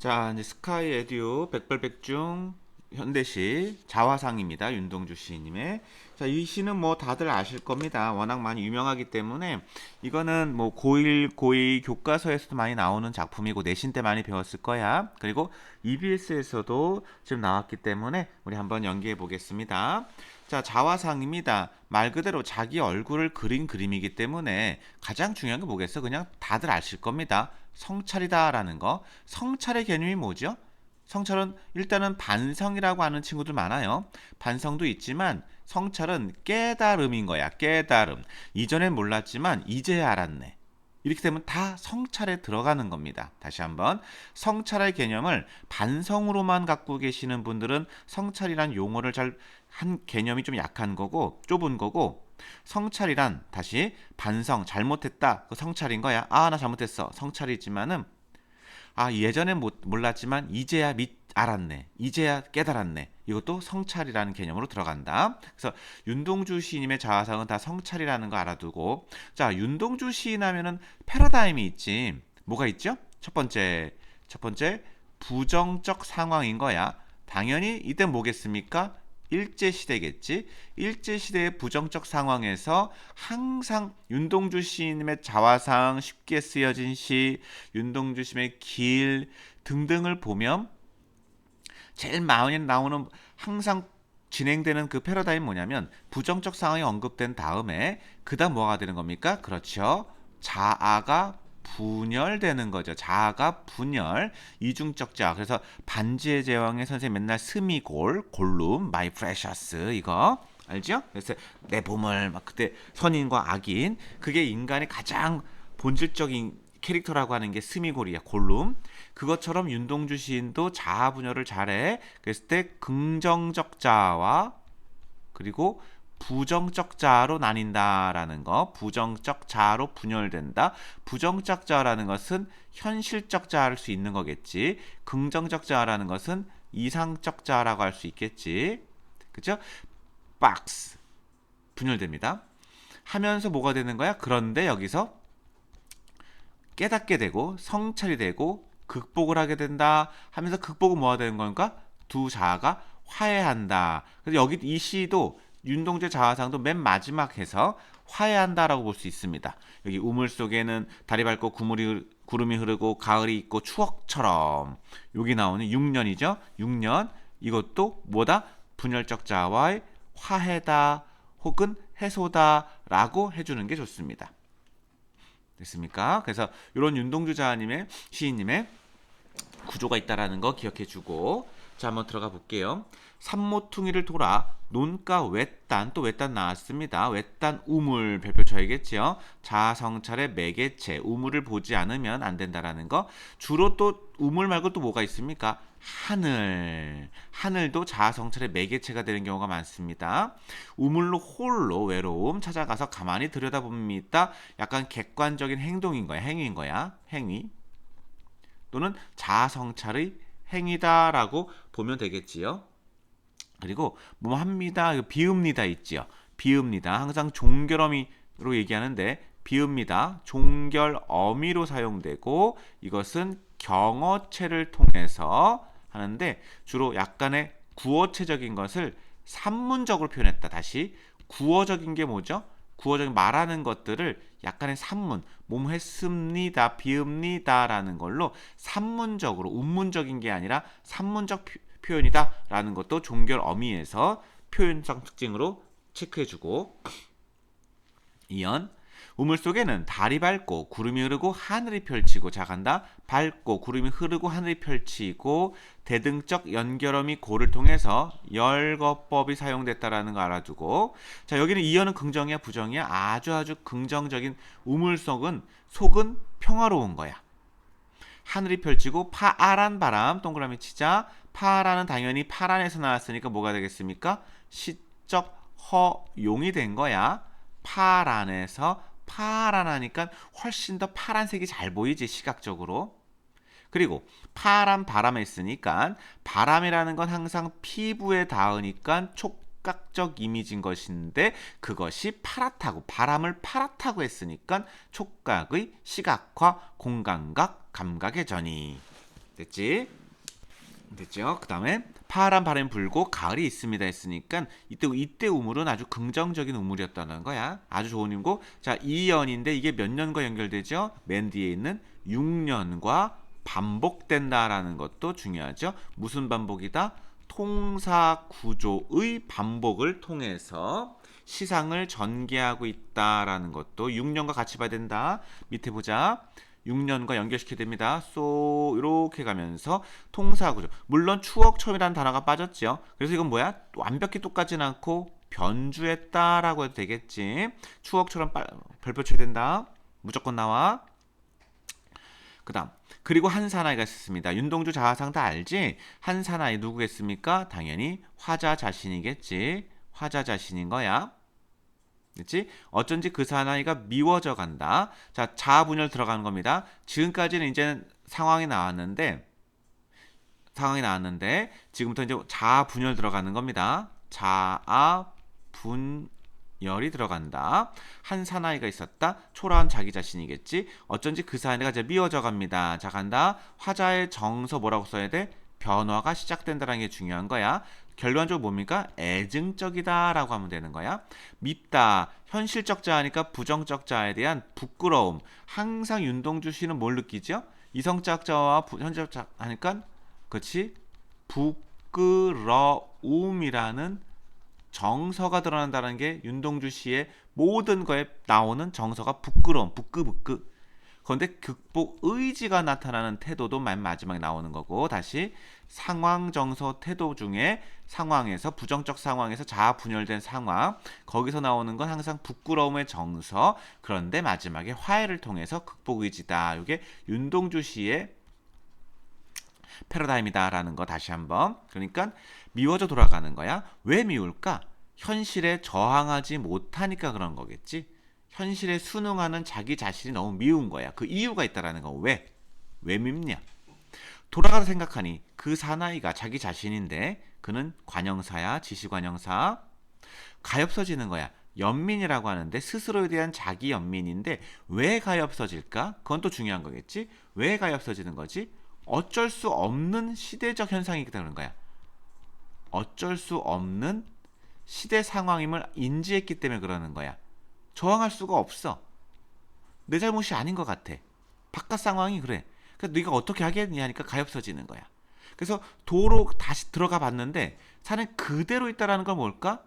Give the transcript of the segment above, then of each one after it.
자, 이제 스카이 에듀 백발백중 현대시 자화상입니다. 윤동주 시인님의. 자, 이 시는 뭐 다들 아실 겁니다. 워낙 많이 유명하기 때문에 이거는 뭐 고1, 고2 교과서에서도 많이 나오는 작품이고 내신 때 많이 배웠을 거야. 그리고 EBS에서도 지금 나왔기 때문에 우리 한번 연기해 보겠습니다. 자, 자화상입니다. 말 그대로 자기 얼굴을 그린 그림이기 때문에 가장 중요한 게 뭐겠어? 그냥 다들 아실 겁니다. 성찰이다라는 거. 성찰의 개념이 뭐죠? 성찰은 일단은 반성이라고 하는 친구들 많아요. 반성도 있지만 성찰은 깨달음인 거야. 깨달음. 이전엔 몰랐지만 이제야 알았네. 이렇게 되면 다 성찰에 들어가는 겁니다. 다시 한번 성찰의 개념을 반성으로만 갖고 계시는 분들은 성찰이란 용어를 잘 한 개념이 좀 약한 거고 좁은 거고 성찰이란 다시 반성 잘못했다 그 성찰인 거야. 아 나 잘못했어 성찰이지만은 아 예전엔 못, 몰랐지만 이제야 믿 알았네. 이제야 깨달았네. 이것도 성찰이라는 개념으로 들어간다. 그래서 윤동주 시인님의 자화상은 다 성찰이라는 거 알아두고 자 윤동주 시인 하면은 패러다임이 있지. 뭐가 있죠? 첫 번째 첫 번째 부정적 상황인 거야. 당연히 이때 뭐겠습니까? 일제 시대겠지. 일제 시대의 부정적 상황에서 항상 윤동주 시인님의 자화상 쉽게 쓰여진 시, 윤동주 시인의 길 등등을 보면 제일 많이 나오는 항상 진행되는 그 패러다임 뭐냐면 부정적 상황이 언급된 다음에 그다음 뭐가 되는 겁니까? 그렇죠. 자아가 분열되는 거죠. 자아가 분열, 이중적 자아. 그래서 반지의 제왕의 선생님 맨날 스미골, 골룸, 마이 프레셔스 이거 알죠? 그래서 내 보물 막 그때 선인과 악인 그게 인간의 가장 본질적인 캐릭터라고 하는 게 스미골이야 골룸 그것처럼 윤동주 시인도 자아 분열을 잘해 그랬을 때 긍정적 자아와 그리고 부정적 자아로 나뉜다라는 거 부정적 자아로 분열된다. 부정적 자아라는 것은 현실적 자아일 수 있는 거겠지. 긍정적 자아라는 것은 이상적 자아라고 할 수 있겠지. 그죠? 박스. 분열됩니다. 하면서 뭐가 되는 거야? 그런데 여기서 깨닫게 되고 성찰이 되고 극복을 하게 된다 하면서 극복은 뭐가 되는 건가? 두 자아가 화해한다. 그래서 여기 이 시도 윤동재 자화상도 맨 마지막 해서 화해한다라고 볼 수 있습니다. 여기 우물 속에는 달이 밝고 구물이, 구름이 흐르고 가을이 있고 추억처럼 여기 나오는 6년이죠. 6년 이것도 뭐다? 분열적 자와의 화해다 혹은 해소다라고 해주는 게 좋습니다. 됐습니까? 그래서 이런 윤동주 자님의 시인님의 구조가 있다라는 거 기억해 주고 자 한번 들어가 볼게요. 삼모퉁이를 돌아 논가 외딴 또 외딴 나왔습니다. 외딴 우물 별표 쳐야겠지요. 자성찰의 매개체 우물을 보지 않으면 안 된다라는 거. 주로 또 우물 말고 또 뭐가 있습니까? 하늘. 하늘도 자성찰의 매개체가 되는 경우가 많습니다. 우물로 홀로 외로움 찾아가서 가만히 들여다봅니다. 약간 객관적인 행동인 거야. 행위인 거야. 행위. 또는 자성찰의 행위다라고 보면 되겠지요. 그리고 뭐 합니다, 비읍니다 있지요. 비읍니다. 항상 종결어미로 얘기하는데 비읍니다. 종결 어미로 사용되고 이것은 경어체를 통해서 하는데 주로 약간의 구어체적인 것을 산문적으로 표현했다. 다시 구어적인 게 뭐죠? 구어적인 말하는 것들을 약간의 산문, 몸 했습니다, 비읍니다라는 걸로 산문적으로 운문적인 게 아니라 산문적 표현이다라는 것도 종결 어미에서 표현성 특징으로 체크해주고 이연 우물 속에는 달이 밝고 구름이 흐르고 하늘이 펼치고 자간다. 밝고 구름이 흐르고 하늘이 펼치고 대등적 연결음이 고를 통해서 열거법이 사용됐다라는 거 알아두고 자 여기는 이연은 긍정이야 부정이야 아주 아주 긍정적인 우물 속은 속은 평화로운 거야. 하늘이 펼치고 파란 바람 동그라미 치자. 파라는 당연히 파란에서 나왔으니까 뭐가 되겠습니까? 시적 허용이 된 거야. 파란에서 파란하니까 훨씬 더 파란색이 잘 보이지 시각적으로. 그리고 파란 바람에 있으니까 바람이라는 건 항상 피부에 닿으니까 촉각적 이미지인 것인데 그것이 파랗다고 바람을 파랗다고 했으니까 촉각의 시각화 공감각 감각의 전이 됐지? 됐죠? 그 다음에 파란 바람이 불고 가을이 있습니다 했으니까 이때 이때 우물은 아주 긍정적인 우물이었다는 거야. 아주 좋은 임고. 자, 2년인데 이게 몇 년과 연결되죠? 맨 뒤에 있는 6년과 반복된다라는 것도 중요하죠. 무슨 반복이다? 통사 구조의 반복을 통해서 시상을 전개하고 있다라는 것도 6년과 같이 봐야 된다. 밑에 보자. 6년과 연결시켜야 됩니다. 쏘 이렇게 가면서 통사 구조. 물론 추억처럼이라는 단어가 빠졌죠. 그래서 이건 뭐야? 완벽히 똑같진 않고 변주했다라고 해도 되겠지. 추억처럼 빨, 별표 쳐야 된다. 무조건 나와. 그다음 그리고 한 사나이가 있었습니다. 윤동주 자화상 다 알지? 한 사나이 누구겠습니까? 당연히 화자 자신이겠지. 화자 자신인 거야. 그렇지? 어쩐지 그 사나이가 미워져 간다. 자, 자아 분열 들어가는 겁니다. 지금까지는 이제 상황이 나왔는데 상황이 나왔는데 지금부터 이제 자아 분열 들어가는 겁니다. 자아 분열이 들어간다. 한 사나이가 있었다. 초라한 자기 자신이겠지. 어쩐지 그 사나이가 이제 미워져 갑니다. 자, 간다. 화자의 정서 뭐라고 써야 돼? 변화가 시작된다는 게 중요한 거야. 결론적으로 뭡니까? 애증적이다라고 하면 되는 거야. 밉다. 현실적 자하니까 부정적 자에 대한 부끄러움. 항상 윤동주 씨는 뭘 느끼죠? 이성적 자와 부- 현실적 자 하니까 그렇지? 부끄러움이라는 정서가 드러난다는 게 윤동주 씨의 모든 거에 나오는 정서가 부끄러움, 부끄부끄. 그런데 극복 의지가 나타나는 태도도 맨 마지막에 나오는 거고 다시 상황 정서 태도 중에 상황에서 부정적 상황에서 자아 분열된 상황 거기서 나오는 건 항상 부끄러움의 정서 그런데 마지막에 화해를 통해서 극복 의지다. 이게 윤동주 씨의 패러다임이다라는 거 다시 한번. 그러니까 미워져 돌아가는 거야. 왜 미울까? 현실에 저항하지 못하니까 그런 거겠지 현실에 순응하는 자기 자신이 너무 미운 거야. 그 이유가 있다라는 거 왜? 왜 밉냐? 돌아가서 생각하니 그 사나이가 자기 자신인데 그는 관형사야 지시관형사. 가엾어지는 거야. 연민이라고 하는데 스스로에 대한 자기 연민인데 왜 가엾어질까? 그건 또 중요한 거겠지. 왜 가엾어지는 거지? 어쩔 수 없는 시대적 현상이기 때문에 거야. 어쩔 수 없는 시대 상황임을 인지했기 때문에 그러는 거야 저항할 수가 없어 내 잘못이 아닌 것 같아 바깥 상황이 그래 그래서 네가 어떻게 하겠냐 하니까 가엾어지는 거야. 그래서 도로 다시 들어가 봤는데 산은 그대로 있다라는 건 뭘까?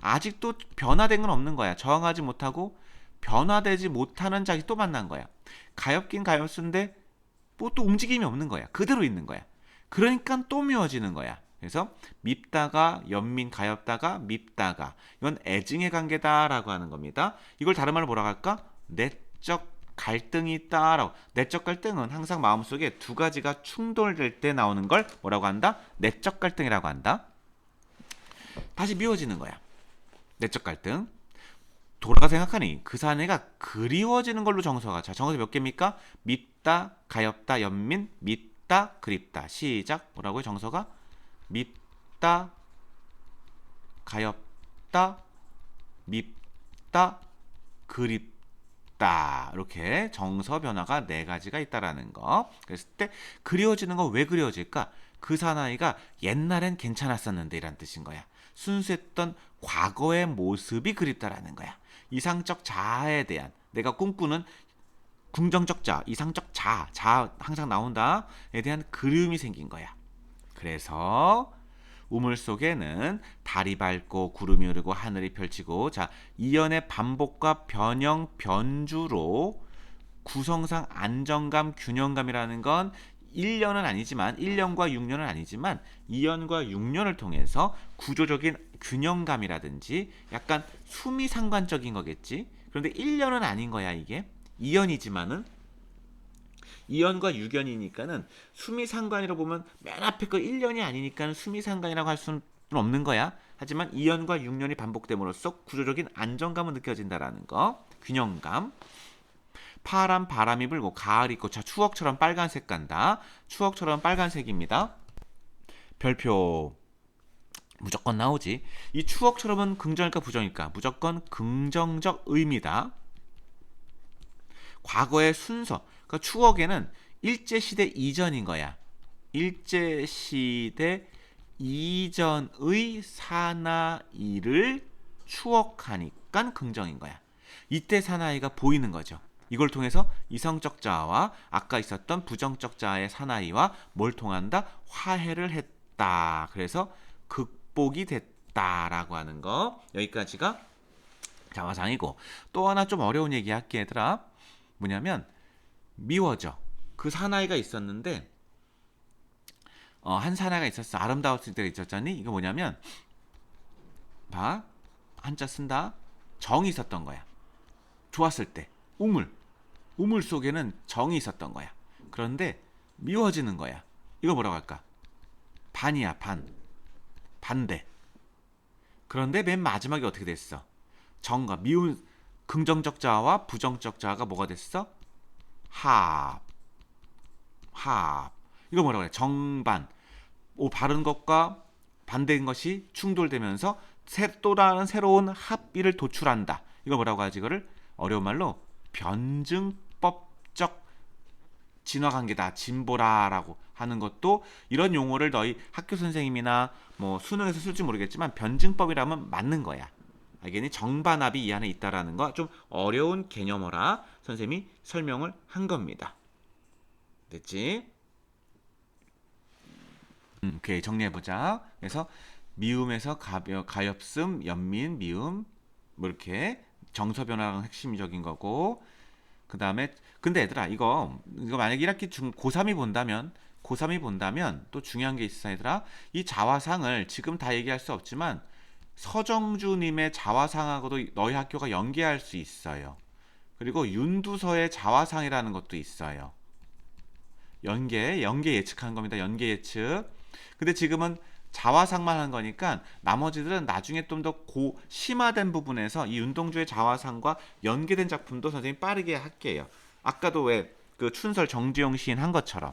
아직도 변화된 건 없는 거야. 저항하지 못하고 변화되지 못하는 자기 또 만난 거야. 가엾긴 가엾은데 뭐 또 움직임이 없는 거야. 그대로 있는 거야. 그러니까 또 미워지는 거야. 그래서 밉다가 연민 가엾다가 밉다가 이건 애증의 관계다라고 하는 겁니다. 이걸 다른 말로 뭐라고 할까? 내적 갈등이 있다라고 내적 갈등은 항상 마음속에 두 가지가 충돌될 때 나오는 걸 뭐라고 한다? 내적 갈등이라고 한다. 다시 미워지는 거야. 내적 갈등. 돌아가 생각하니 그 사내가 그리워지는 걸로 정서가 자 정서 몇 개입니까? 밉다, 가엾다, 연민, 밉다, 그립다. 시작 뭐라고요? 정서가 밉다, 가엾다, 밉다, 그립다. 이렇게 정서 변화가 네 가지가 있다라는 거. 그랬을 때 그리워지는 거왜 그리워질까? 그 사나이가 옛날엔 괜찮았었는데 이란 뜻인 거야. 순수했던 과거의 모습이 그립다라는 거야. 이상적 자아에 대한 내가 꿈꾸는 긍정적 자, 이상적 자, 자 항상 나온다에 대한 그리움이 생긴 거야. 그래서 우물 속에는 달이 밝고 구름이 흐르고 하늘이 펼치고 자 이연의 반복과 변형 변주로 구성상 안정감 균형감이라는 건 1년은 아니지만 1년과 6년은 아니지만 2년과 6년을 통해서 구조적인 균형감이라든지 약간 수미 상관적인 거겠지. 그런데 1년은 아닌 거야 이게. 2년이지만은 2연과 6연이니까는 수미상관이라고 보면 맨 앞에 거 1년이 아니니까는 수미상관이라고 할 수는 없는 거야. 하지만 2연과 6년이 반복됨으로써 구조적인 안정감을 느껴진다라는 거. 균형감. 파란 바람이 불고 가을 있고 자 추억처럼 빨간색 간다. 추억처럼 빨간색입니다. 별표 무조건 나오지. 이 추억처럼은 긍정일까 부정일까? 무조건 긍정적 의미다. 과거의 순서. 그러니까 추억에는 일제 시대 이전인 거야. 일제 시대 이전의 사나이를 추억하니까 긍정인 거야. 이때 사나이가 보이는 거죠. 이걸 통해서 이성적 자아와 아까 있었던 부정적 자아의 사나이와 뭘 통한다? 화해를 했다. 그래서 극복이 됐다라고 하는 거. 여기까지가 자화상이고 또 하나 좀 어려운 얘기 할게 얘들아. 뭐냐면 미워져. 그 사나이가 있었는데 어, 한 사나이가 있었어. 아름다웠을 때가 있었잖니? 이거 뭐냐면 봐. 한자 쓴다. 정이 있었던 거야. 좋았을 때. 우물. 우물 속에는 정이 있었던 거야. 그런데 미워지는 거야. 이거 뭐라고 할까? 반이야, 반. 반대. 그런데 맨 마지막에 어떻게 됐어? 정과 미운 긍정적 자아와 부정적 자아가 뭐가 됐어? 합. 합. 이거 뭐라고 그래? 정반. 오, 바른 것과 반대인 것이 충돌되면서 새, 또 다른 새로운 합의를 도출한다. 이거 뭐라고 하지? 이거를 어려운 말로 변증법적 진화관계다, 진보라라고 하는 것도 이런 용어를 너희 학교 선생님이나 뭐 수능에서 쓸지 모르겠지만 변증법이라면 맞는 거야. 알겠니? 정반합이 이 안에 있다라는 거 좀 어려운 개념어라 선생님이 설명을 한 겁니다. 됐지? 음, 오케이 정리해 보자. 그래서 미움에서 가벼, 가엾음, 연민, 미움 뭐 이렇게 정서 변화가 핵심적인 거고 그 다음에 근데 얘들아 이거 이거 만약 1학기 중 고3이 본다면 고3이 본다면 또 중요한 게 있어 얘들아 이 자화상을 지금 다 얘기할 수 없지만 서정주님의 자화상하고도 너희 학교가 연계할 수 있어요. 그리고 윤두서의 자화상이라는 것도 있어요. 연계, 연계 예측한 겁니다. 연계 예측. 근데 지금은 자화상만 한 거니까 나머지들은 나중에 좀 더 고 심화된 부분에서 이 윤동주의 자화상과 연계된 작품도 선생님 빠르게 할게요. 아까도 왜 그 춘설 정지용 시인 한 것처럼.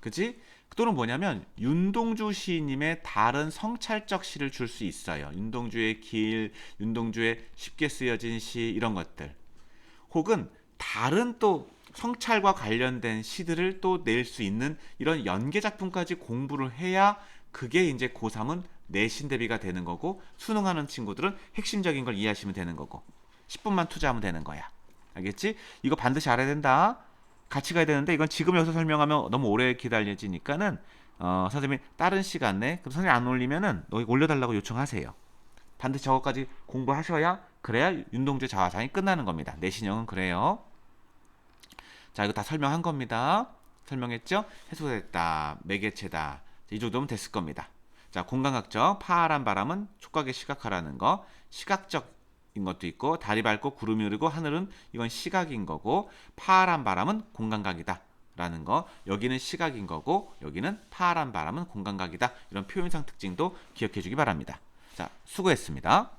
그지? 또는 뭐냐면 윤동주 시인님의 다른 성찰적 시를 줄 수 있어요. 윤동주의 길, 윤동주의 쉽게 쓰여진 시 이런 것들. 혹은 다른 또 성찰과 관련된 시들을 또 낼 수 있는 이런 연계 작품까지 공부를 해야 그게 이제 고3은 내신 대비가 되는 거고 수능하는 친구들은 핵심적인 걸 이해하시면 되는 거고 10분만 투자하면 되는 거야. 알겠지? 이거 반드시 알아야 된다. 같이 가야 되는데 이건 지금 여기서 설명하면 너무 오래 기다려지니까는 어, 선생님이 다른 시간에 그럼 선생님 안 올리면은 너 이거 올려달라고 요청하세요. 반드시 저거까지 공부하셔야 그래야 윤동주 자화상이 끝나는 겁니다. 내신형은 그래요. 자 이거 다 설명한 겁니다. 설명했죠? 해소됐다. 매개체다. 이 정도면 됐을 겁니다. 자 공간각적 파란 바람은 촉각에 시각화라는 거 시각적 인 것도 있고 달이 밝고 구름이 흐르고 하늘은 이건 시각인 거고 파란 바람은 공간각이다. 라는 거. 여기는 시각인 거고 여기는 파란 바람은 공간각이다. 이런 표현상 특징도 기억해 주기 바랍니다. 자 수고했습니다